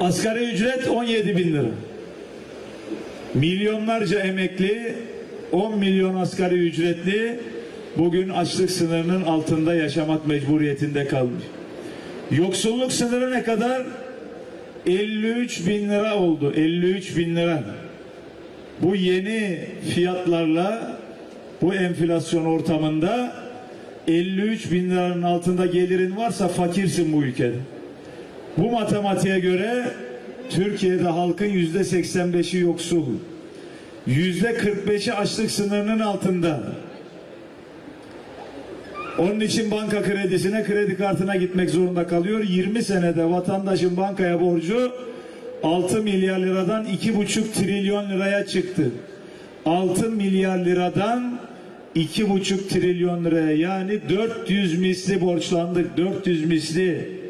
Asgari ücret 17 bin lira. Milyonlarca emekli, 10 milyon asgari ücretli bugün açlık sınırının altında yaşamak mecburiyetinde kalmış. Yoksulluk sınırı ne kadar? 53 bin lira oldu. 53 bin lira. Bu yeni fiyatlarla bu enflasyon ortamında 53 bin liranın altında gelirin varsa fakirsin bu ülkede. Bu matematiğe göre Türkiye'de halkın yüzde 85'i yoksul. Yüzde 45'i açlık sınırının altında. Onun için banka kredisine, kredi kartına gitmek zorunda kalıyor. 20 senede vatandaşın bankaya borcu 6 milyar liradan 2,5 trilyon liraya çıktı. 6 milyar liradan 2,5 trilyon liraya yani 400 misli borçlandık. 400 misli.